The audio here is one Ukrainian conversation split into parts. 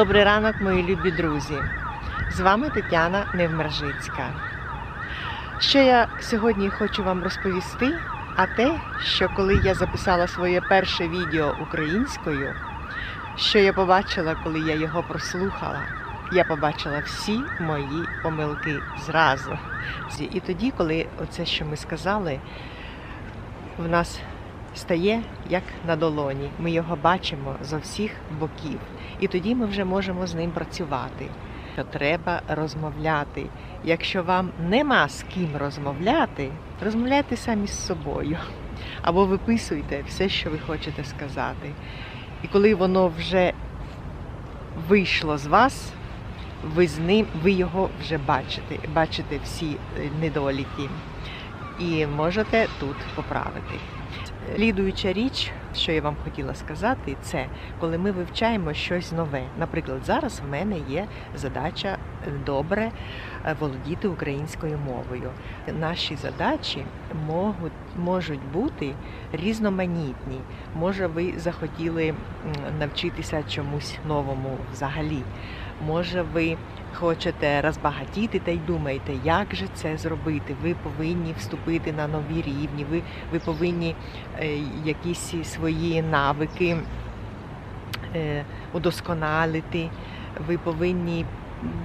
Добрий ранок, мої любі друзі. З вами Тетяна Невмержицька. Що я сьогодні хочу вам розповісти, а те, що коли я записала своє перше відео українською, що я побачила, коли я його прослухала, я побачила всі мої помилки зразу. І тоді, коли оце, що ми сказали, в нас стає як на долоні. Ми його бачимо з всіх боків. І тоді ми вже можемо з ним працювати. Що треба розмовляти. Якщо вам нема з ким розмовляти, розмовляйте самі з собою. Або виписуйте все, що ви хочете сказати. І коли воно вже вийшло з вас, ви з ним, ви його вже бачите, бачите всі е, недоліки і можете тут поправити. Лідуюча річ, що я вам хотіла сказати, це коли ми вивчаємо щось нове. Наприклад, зараз в мене є задача добре е, володіти українською мовою. Наші задачі можуть, можуть бути різноманітні. Може, ви захотіли навчитися чомусь новому взагалі. Може, ви хочете розбагатіти та й думаєте, як же це зробити. Ви повинні вступити на нові рівні, ви, ви повинні е, якісь свої навики е, удосконалити, ви повинні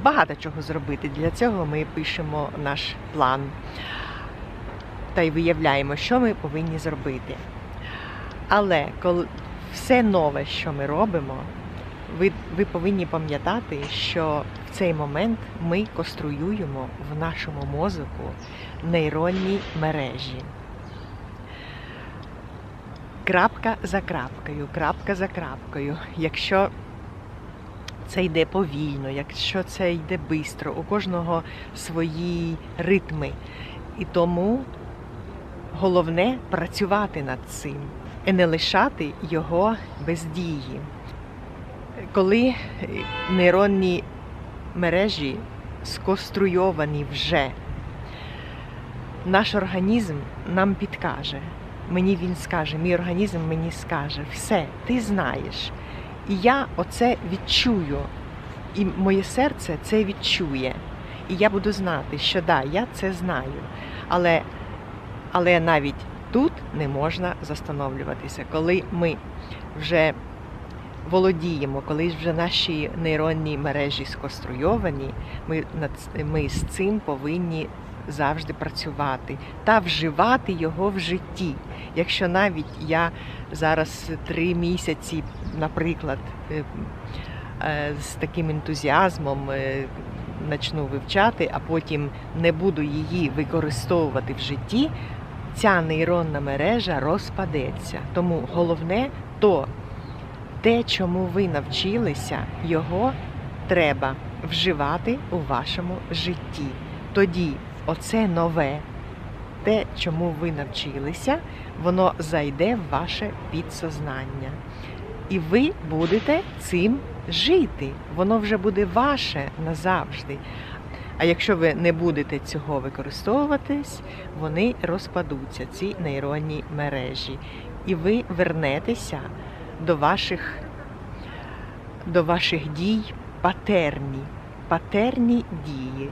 багато чого зробити. Для цього ми пишемо наш план та й виявляємо, що ми повинні зробити. Але коли все нове, що ми робимо, ви, ви повинні пам'ятати, що в цей момент ми конструюємо в нашому мозку нейронні мережі. Крапка за крапкою, крапка за крапкою. Якщо це йде повільно, якщо це йде швидко, у кожного свої ритми. І тому головне працювати над цим і не лишати його без дії. Коли нейронні мережі сконструйовані вже, наш організм нам підкаже. Мені він скаже, мій організм мені скаже, все, ти знаєш. І я оце відчую, і моє серце це відчує. І я буду знати, що да, я це знаю. Але, але навіть тут не можна застановлюватися. Коли ми вже володіємо, коли вже наші нейронні мережі сконструйовані, ми, ми з цим повинні завжди працювати та вживати його в житті. Якщо навіть я зараз три місяці, наприклад, е, е, з таким ентузіазмом е, почну вивчати, а потім не буду її використовувати в житті, ця нейронна мережа розпадеться. Тому головне то те, чому ви навчилися, його треба вживати у вашому житті. Тоді оце нове, те, чому ви навчилися, воно зайде в ваше підсознання. І ви будете цим жити. Воно вже буде ваше назавжди. А якщо ви не будете цього використовуватись, вони розпадуться, ці нейронні мережі. І ви вернетеся до ваших, до ваших дій патерні, патерні дії.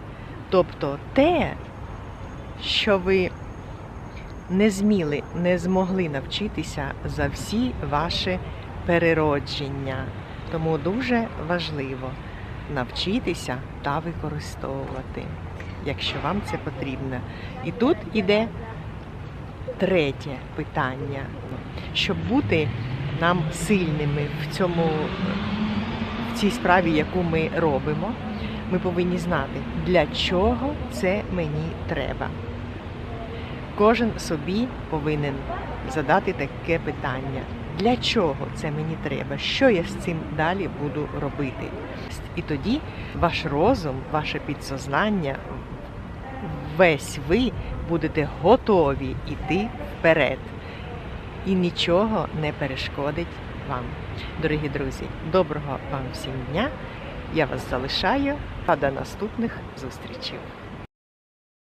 Тобто те, що ви не зміли, не змогли навчитися за всі ваші переродження. Тому дуже важливо навчитися та використовувати, якщо вам це потрібно. І тут іде третє питання, щоб бути нам сильними в цьому в цій справі, яку ми робимо, ми повинні знати, для чого це мені треба. Кожен собі повинен задати таке питання. Для чого це мені треба? Що я з цим далі буду робити? І тоді ваш розум, ваше підсознання, весь ви будете готові йти вперед. І нічого не перешкодить вам. Дорогі друзі, доброго вам всім дня! Я вас залишаю, а до наступних зустрічей.